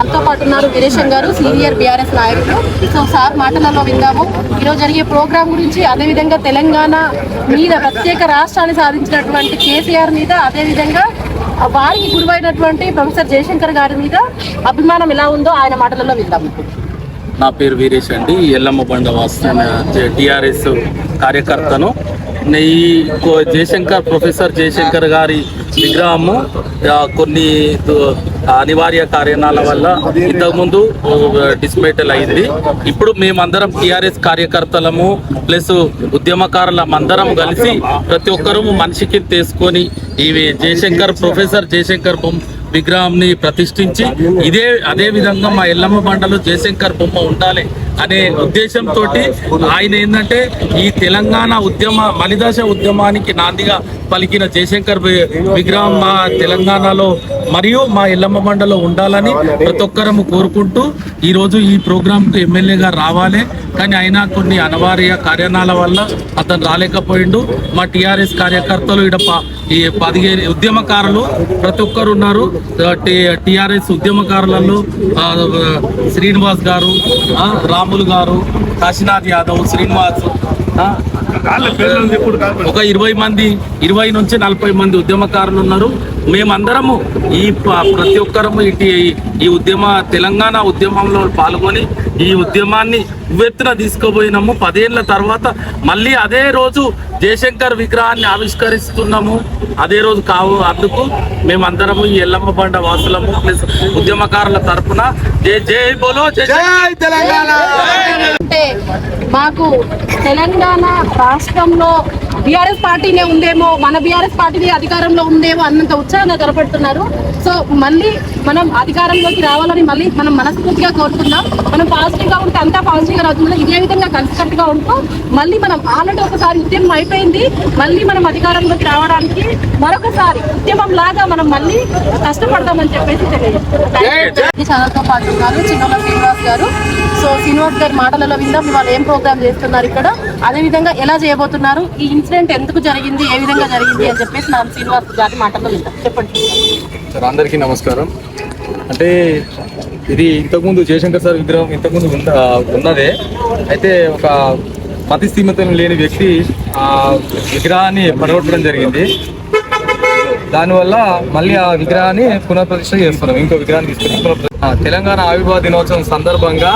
మనతో పాటు ఉన్నారు వీరేశం గారు సీనియర్ బీఆర్ఎస్ నాయకులు. సో సార్ మాటలలో విందాము. ఈరోజు జరిగే ప్రోగ్రాం గురించి అదేవిధంగా తెలంగాణ మీద ప్రత్యేక రాష్ట్రాన్ని సాధించినటువంటి కేసీఆర్ మీద అదేవిధంగా వారికి గురువైనటువంటి ప్రొఫెసర్ జయశంకర్ గారి మీద అభిమానం ఎలా ఉందో ఆయన మాటలలో విందాము నా పేరు వీరేష్ అండి. ఎల్లమ్మ బండ వాస్తున్న టీఆర్ఎస్ కార్యకర్తను నెయ్యి జయశంకర్ ప్రొఫెసర్ జయశంకర్ గారి విగ్రహము కొన్ని అనివార్య కారణాల వల్ల ఇంతకుముందు డిస్మేటల్ అయింది. ఇప్పుడు మేమందరం టీఆర్ఎస్ కార్యకర్తలము ప్లస్ ఉద్యమకారులం అందరం కలిసి ప్రతి ఒక్కరూ మనిషికి తీసుకొని ఇవి జయశంకర్ ప్రొఫెసర్ జయశంకర్ బొమ్మ విగ్రహంని ప్రతిష్ఠించి ఇదే అదే విధంగా మా ఎల్లమ్మ బండలో జయశంకర్ బొమ్మ ఉండాలి. అనే ఉద్దేశంతో ఆయన ఏంటంటే ఈ తెలంగాణ ఉద్యమ మలిదశ ఉద్యమానికి నాందిగా పలికిన జయశంకర్ విగ్రహం మా తెలంగాణలో మరియు మా ఎల్లమ్మ మండలో ఉండాలని ప్రతి ఒక్కరము కోరుకుంటూ ఈరోజు ఈ ప్రోగ్రాంకు ఎమ్మెల్యేగా రావాలి. కానీ అయినా కొన్ని అనివార్య కారణాల వల్ల అతను రాలేకపోయిండు. మా టిఆర్ఎస్ కార్యకర్తలు ఇక్కడ ప- ఈ పదిహేను ఉద్యమకారులు ప్రతి ఒక్కరు ఉన్నారు టిఆర్ఎస్ ఉద్యమకారులలో శ్రీనివాస్ గారు రామ్ రాములు గారు కాశీనాథ్ యాదవ్ శ్రీనివాస్ ఒక ఇరవై మంది ఇరవై నుంచి నలభై మంది ఉద్యమకారులు ఉన్నారు. మేమందరము ఈ ప్రతి ఒక్కరము ఇటు ఈ ఉద్యమ తెలంగాణ ఉద్యమంలో పాల్గొని ఈ ఉద్యమాన్ని ఉవ్వెత్తున తీసుకుపోయినాము. పదేళ్ళ తర్వాత మళ్ళీ అదే రోజు జయశంకర్ విగ్రహాన్ని ఆవిష్కరిస్తున్నాము. అదే రోజు కావు అందుకు మేమందరము ఈ ఎల్లమ్మ బండ వాసులము ప్లస్ ఉద్యమకారుల తరపున జై జై బోలో జై జై. అంటే మాకు తెలంగాణ రాష్ట్రంలో బీఆర్ఎస్ పార్టీనే ఉందేమో మన బీఆర్ఎస్ పార్టీనే అధికారంలో ఉందేమో అన్నంత ఉత్సాహంగా కనపడుతున్నారు సో మళ్ళీ మనం అధికారంలోకి రావాలని మళ్ళీ మనం మనస్ఫూర్తిగా కోరుకుందాం. మనం పాజిటివ్గా ఉంటే అంతా పాజిటివ్గా ఇదే విధంగా కలిసికట్టుగా ఉంటూ మళ్ళీ మనం ఆల్రెడీ ఒకసారి ఉద్యమం అయిపోయింది. మళ్ళీ మనం అధికారంలోకి రావడానికి మరొకసారి ఉద్యమం లాగా మనం మళ్ళీ కష్టపడదామని చెప్పేసి తెలియజేస్తాం ఛానల్తో పాటు ఉన్నారు చిన్నోళ్ళ శ్రీనివాస్ గారు. సో శ్రీనివాస్ గారి మాటలలో విందాం ఇవాళ ఏం ప్రోగ్రామ్ చేస్తున్నారు ఇక్కడ? అదే విధంగా ఎలా చేయబోతున్నారు? ఈ ఇన్సిడెంట్ ఎందుకు జరిగింది? ఏ విధంగా జరిగింది? అని చెప్పేసి నా శ్రీనివాస్ గారి మాటల్లో చెప్పండి సార్ అందరికీ నమస్కారం. అంటే ఇది ఇంతకుముందు జయశంకర్ సార్ విగ్రహం ఇంతకుముందు ఉన్న ఉన్నదే. అయితే ఒక మతి లేని వ్యక్తి ఆ విగ్రహాన్ని పడగొట్టడం జరిగింది. దానివల్ల మళ్ళీ ఆ విగ్రహాన్ని పునఃప్రతిష్ఠ చేస్తున్నాం. ఇంకో విగ్రహాన్ని తీసుకుని తెలంగాణ ఆవిర్భావ దినోత్సవం సందర్భంగా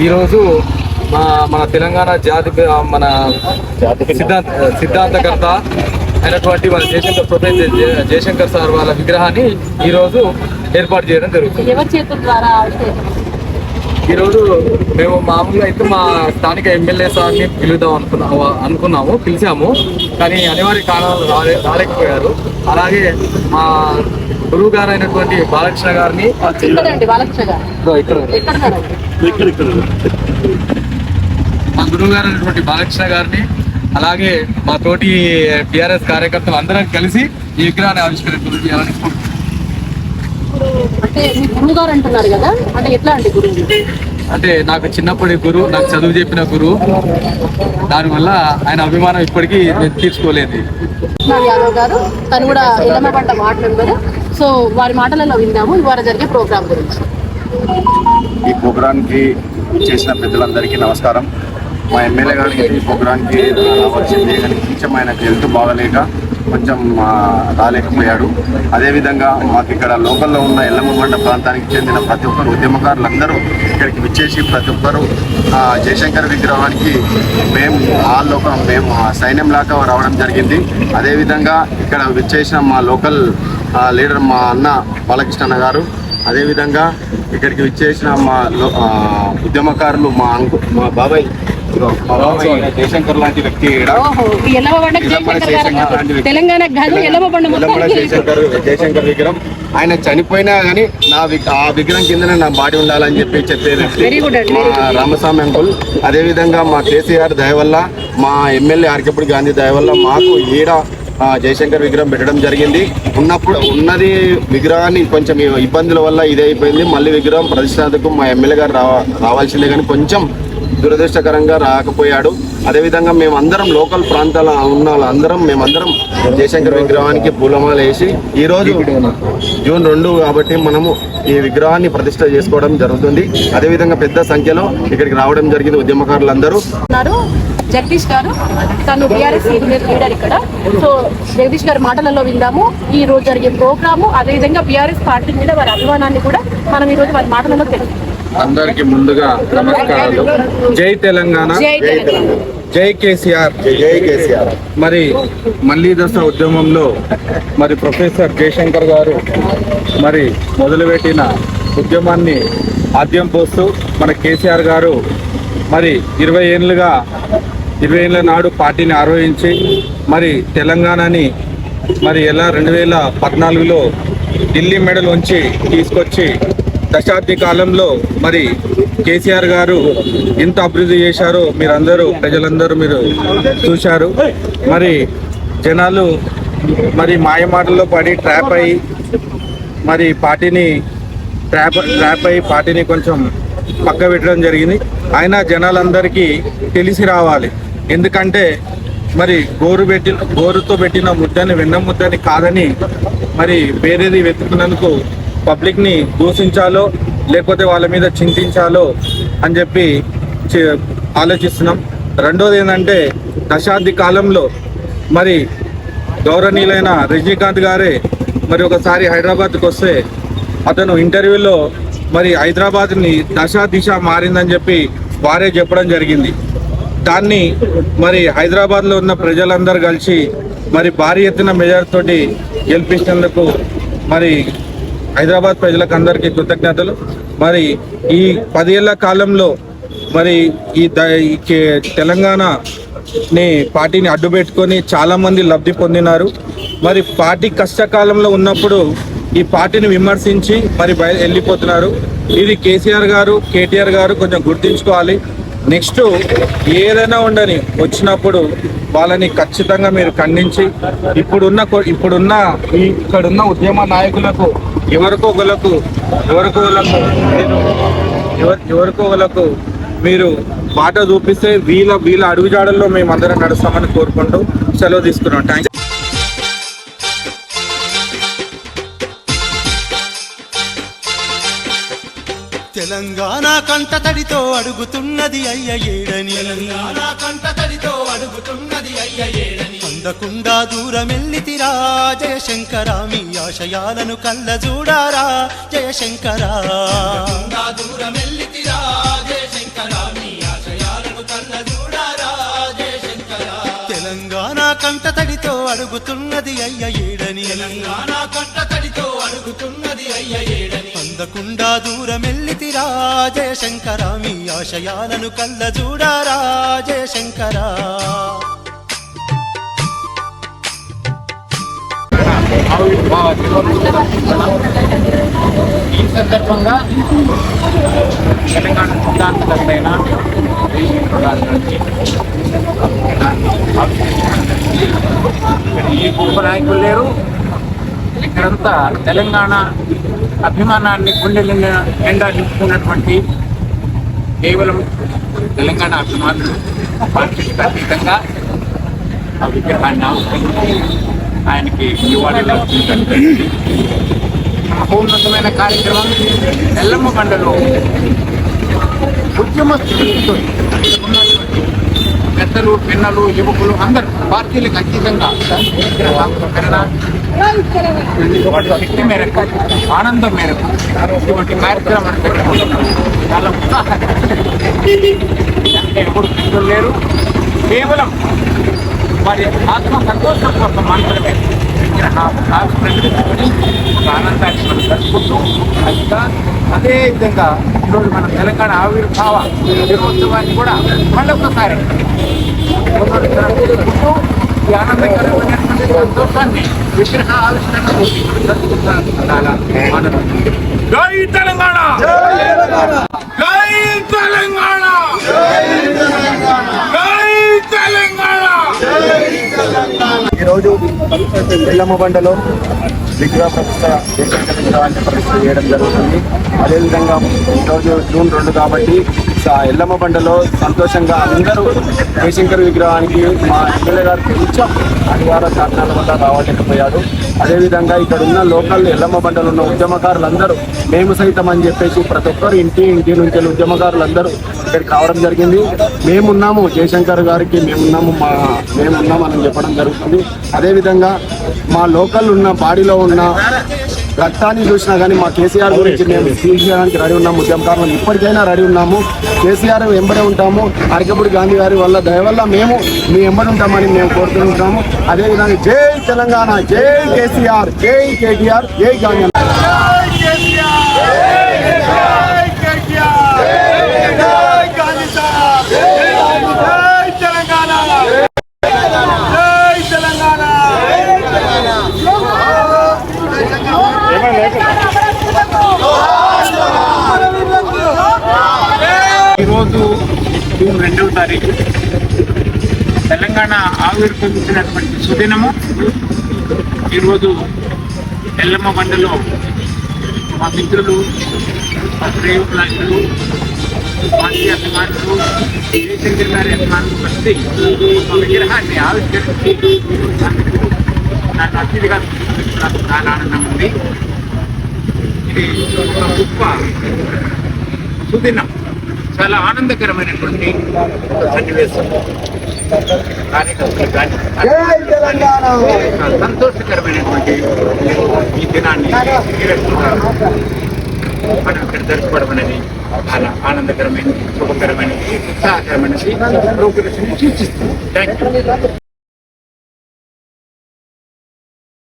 ఈరోజు మా మన తెలంగాణ జాతి మన సిద్ధాంత సిద్ధాంతకర్త అయినటువంటి మన జయశంకర్ ప్రొఫెసర్ జయ- జయశంకర్ సార్ వాళ్ళ విగ్రహాన్ని ఈరోజు ఏర్పాటు చేయడం జరుగుతుంది. ఈరోజు మేము మామూలుగా అయితే మా స్థానిక ఎమ్మెల్యే సార్ని పిలుద్దాం అనుకున్నాము అనుకున్నాము పిలిచాము. కానీ అనివార్య కారణాలు రాలే రాలేకపోయారు. అలాగే మా గురువు గారు అయినటువంటి బాలకృష్ణ గారిని ఇక్కడ మా గురువు గారు అయినటువంటి బాలకృష్ణ గారిని అలాగే మా తోటి టిఆర్ఎస్ కార్యకర్తలు అందరం కలిసి ఈ విగ్రహాన్ని ఆవిష్కరించాలని అంటే గురువు గారు అంటున్నారు కదా అంటే ఎట్లా అండి గురువు? అంటే నాకు చిన్నప్పటి గురువు నాకు చదువు చెప్పిన గురువు. దానివల్ల ఆయన అభిమానం ఇప్పటికీ నేను తీర్చుకోలేదు యాదవ్ గారు తను కూడా వార్డ్ మెంబర్. సో వారి మాటలలో విందాము ఇవాళ జరిగే ప్రోగ్రామ్ గురించి. ఈ ప్రోగ్రాంకి చేసిన పెద్దలందరికీ నమస్కారం. మా ఎమ్మెల్యే గారికి ఈ ప్రోగ్రాంకి వచ్చింది కానీ కొంచెం ఆయనకు హెల్త్ బాగలేక కొంచెం రాలేకపోయాడు. అదేవిధంగా మాకు ఇక్కడ లోకల్లో ఉన్న ఎల్లమ్మబండ ప్రాంతానికి చెందిన ప్రతి ఒక్కరు ఉద్యమకారులందరూ ఇక్కడికి విచ్చేసి ప్రతి ఒక్కరు జయశంకర్ విగ్రహానికి మేము ఆ లోకం మేము సైన్యం లాగా రావడం జరిగింది. అదేవిధంగా ఇక్కడ విచ్చేసిన మా లోకల్ లీడర్ మా అన్న బాలకృష్ణ గారు అదేవిధంగా ఇక్కడికి విచ్చేసిన మా ఉద్యమకారులు మా అంకు మా బాబాయ్ ఇదిగో, మా బాబాయ్ జయశంకర్ లాంటి వ్యక్తి జయశంకర్ కాదు విగ్రహం. ఆయన చనిపోయినా కానీ నా ఆ విగ్రహం కిందనే నా బాడీ ఉండాలని చెప్పి చెప్పేది మా రామస్వామి అంకుల్. అదేవిధంగా మా కేసీఆర్ దయ వల్ల మా ఎమ్మెల్యే ఆర్కేపూడి గాంధీ దయ వల్ల మాకు ఈడ జయశంకర్ విగ్రహం పెట్టడం జరిగింది. ఉన్నప్పుడు ఉన్నది విగ్రహాన్ని కొంచెం ఇబ్బందుల వల్ల ఇదే అయిపోయింది మళ్ళీ విగ్రహం ప్రతిష్టాతకు మా ఎమ్మెల్యే గారు రావ రావాల్సిందే కానీ కొంచెం దురదృష్టకరంగా రాకపోయాడు. అదేవిధంగా మేమందరం లోకల్ ప్రాంతాల ఉన్న వాళ్ళందరం మేమందరం జయశంకర్ విగ్రహానికి పూలమాల వేసి ఈరోజు జూన్ రెండు కాబట్టి మనము ఈ విగ్రహాన్ని ప్రతిష్ట చేసుకోవడం జరుగుతుంది. అదేవిధంగా పెద్ద సంఖ్యలో ఇక్కడికి రావడం జరిగింది ఉద్యమకారులందరూ. జగదీష్ గారు తను బీఆర్ఎస్ సీనియర్ లీడర్ ఇక్కడ. సో జగదీష్ గారి మాటలలో విందాము. ఈ రోజు జరిగే ప్రోగ్రాము అదేవిధంగా బీఆర్ఎస్ పార్టీ మీద వారి అభిమానాన్ని కూడా మనం ఈ రోజు వారి మాటలలో తెలుసు అందరికి ముందుగా నమస్కారాలు. జై తెలంగాణ. జై తెలంగాణ. జై కేసీఆర్. జై కేసీఆర్. మరి మళ్ళీ దశ ఉద్యమంలో మరి ప్రొఫెసర్ జయశంకర్ గారు మరి మొదలుపెట్టిన ఉద్యమాన్ని ఆద్యం పోస్తూ మన కేసీఆర్ గారు మరి ఇరవై ఏళ్ళుగా ఇరవై ఏళ్ళ నాడు పార్టీని ఆరోహించి మరి తెలంగాణని మరి ఎలా రెండు వేల పద్నాలుగులో ఢిల్లీ మెడల్ ఉంచి తీసుకొచ్చి దశాబ్ది కాలంలో మరి కేసీఆర్ గారు ఎంత అభివృద్ధి చేశారో మీరందరూ ప్రజలందరూ మీరు చూశారు. మరి జనాలు మరి మాయమాటల్లో పడి ట్రాప్ అయ్యి మరి పార్టీని ట్రాప్ ట్రాప్ అయ్యి పార్టీని కొంచెం పక్క పెట్టడం జరిగింది. అయినా జనాలందరికీ తెలిసి రావాలి. ఎందుకంటే మరి గోరు పెట్టిన గోరుతో పెట్టిన ముద్దని వెన్న ముద్దని కాదని మరి వేరేది వెతుకున్నందుకు పబ్లిక్ని దూషించాలో లేకపోతే వాళ్ళ మీద చింతించాలో అని చెప్పి ఆలోచిస్తున్నాం. రెండోది ఏంటంటే దశాబ్ది కాలంలో మరి గౌరవనీయులైన రజనీకాంత్ గారే మరి ఒకసారి హైదరాబాద్కి వస్తే అతను ఇంటర్వ్యూలో మరి హైదరాబాద్ని దశ దిశ మారిందని చెప్పి వారే చెప్పడం జరిగింది. దాన్ని మరి హైదరాబాద్లో ఉన్న ప్రజలందరూ కలిసి మరి భారీ ఎత్తున మెజార్తోటి గెలిపించినందుకు మరి హైదరాబాద్ ప్రజలకు అందరికీ కృతజ్ఞతలు. మరి ఈ పదేళ్ళ కాలంలో మరి ఈ తెలంగాణని పార్టీని అడ్డుపెట్టుకొని చాలామంది లబ్ధి పొందినారు. మరి పార్టీ కష్టకాలంలో ఉన్నప్పుడు ఈ పార్టీని విమర్శించి మరి బయ వెళ్ళిపోతున్నారు. ఇది కేసీఆర్ గారు కేటీఆర్ గారు కొంచెం గుర్తుంచుకోవాలి. నెక్స్ట్ ఏదైనా ఉండని వచ్చినప్పుడు వాళ్ళని ఖచ్చితంగా మీరు ఖండించి ఇప్పుడున్న ఇప్పుడున్న ఇక్కడున్న ఉద్యమ నాయకులకు ఎవరికో ఒకలకు ఎవరికో ఒకలకు ఎవరి ఎవరికో మీరు బాట చూపిస్తే వీళ్ళ వీళ్ళ అడుగుజాడల్లో మేము అందరం నడుస్తామని కోరుకుంటూ సెలవు తీసుకున్నాం. థ్యాంక్ తెలంగాణ కంట తడితో అడుగుతున్నది అయ్య ఏడని. తెలంగాణ కంట తడితో అడుగుతున్నది అయ్య ఏడని. అందకుండా దూరమెల్లితిరా జయశంకరా మీ ఆశయాలను కళ్ళ చూడారా జయశంకరా దూరమెల్లితిరా కంట తడితో అడుగుతున్నది అయ్య ఏడని. కంట తడితో అడుగుతున్నది అయ్య ఏడని. అందకుండా దూరమెల్లితిరా జయశంకరా మీ ఆశయాలను కళ్ళ చూడారా జయశంకరా ఈ సందర్భంగా తెలంగాణ సిద్ధాంతకర్తైన ఈ గొప్ప నాయకులు లేరు. ఇక్కడంతా తెలంగాణ అభిమానాన్ని గుండె నిండా- నింపుకున్నటువంటి కేవలం తెలంగాణ అభిమానులు పార్టీకి అతీతంగా ఆ విగ్రహాన్ని ఆవిష్కరించి ఆయనకి నివాళులు అర్పించడం మహోన్నతమైన కార్యక్రమం ఎల్లమ్మ బండలో ఉద్యమ స్ఫూర్తితో ఉన్నటువంటి పెద్దలు పిన్నలు యువకులు అందరూ పార్టీలకు అతీతంగా వాటి శక్తి మేరకు ఆనందం మేరకు ఇటువంటి కార్యక్రమాన్ని పెట్టుకుంటున్నాం చాలా ఉత్సాహంగా అంటే ఎవరు లేరు కేవలం వారి ఆత్మ సంతోషం కోసం మాత్రమే. విగ్రహ ఆవిష్కరించుకొని ఒక ఆనందాన్ని మనం జరుపుకుంటూ ఇంకా అదే విధంగా ఈరోజు మన తెలంగాణ ఆవిర్భావ దినోత్సవాన్ని కూడా మళ్ళొకసారి ఈ ఆనందకరమైనటువంటి సంతోషాన్ని విగ్రహ ఆవిష్కరణ జరుపుకుంటాం చాలా ఆనందం. జై తెలంగాణ జై తెలంగాణ జై తెలంగాణ ఈరోజు ఎల్లమ్మ బండలో విగ్రహ ప్రతిష్ట జయశంకర్ పరిస్థితి చేయడం జరుగుతుంది. అదేవిధంగా ఈరోజు జూన్ రెండు కాబట్టి ఎల్లమ్మ బండలో సంతోషంగా అందరూ జయశంకర్ విగ్రహానికి మా ఎమ్మెల్యే గారు కొంచెం అనివార్య కారణాల వల్ల రావలేకపోయాడు అదేవిధంగా ఇక్కడ ఉన్న లోకల్ ఎల్లమ్మ బండలు ఉన్న ఉద్యమకారులందరూ మేము సైతం అని చెప్పేసి ప్రతి ఒక్కరు ఇంటి ఇంటి నుంచి ఉద్యమకారులందరూ ఇక్కడికి రావడం జరిగింది. మేమున్నాము జయశంకర్ గారికి మేమున్నాము మా మేమున్నాము అని చెప్పడం జరుగుతుంది. అదేవిధంగా మా లోకల్ ఉన్న బాడీలో ఉన్న రక్తాన్ని చూసినా కానీ మా కేసీఆర్ గురించి మేము స్పీచ్ చేయడానికి రెడీ ఉన్నాము. ఉద్యమకారులు ఇప్పటికైనా రెడీ ఉన్నాము. కేసీఆర్ వెంబడే ఉంటాము. అరకపూడి గాంధీ గారి వల్ల దయ వల్ల మేము మీ వెంబడి ఉంటామని మేము కోరుకుంటున్నాము అదేవిధంగా జై తెలంగాణ జై కేసీఆర్ జై కేటీఆర్ జై గాంధీ. రెండవ తెలంగాణ ఆవిర్భవించినటువంటి సుదినము. ఈరోజు ఎల్లమ్మ బండలో మా మిత్రులు మా ప్రేమ నాయకులు మాజీ అభిమానులు జయశంకర్ గారి అభిమానులు కలిసి ఒక విగ్రహాన్ని ఆవిష్కరించి నాకు అతిథిగా నాకు చాలా ఆనందం ఉంది. ఇది ఒక గొప్ప సుదినం. చాలా ఆనందకరమైనటువంటి సన్నివేశం. సంతోషకరమైనటువంటి ఈ దినాన్ని మనం ఇక్కడ జరుపుకోవడం అనేది చాలా ఆనందకరమైనది శుభకరమైనది ఉత్సాహకరమైనది ప్రోగ్రెస్ సూచిస్తుంది. Thank you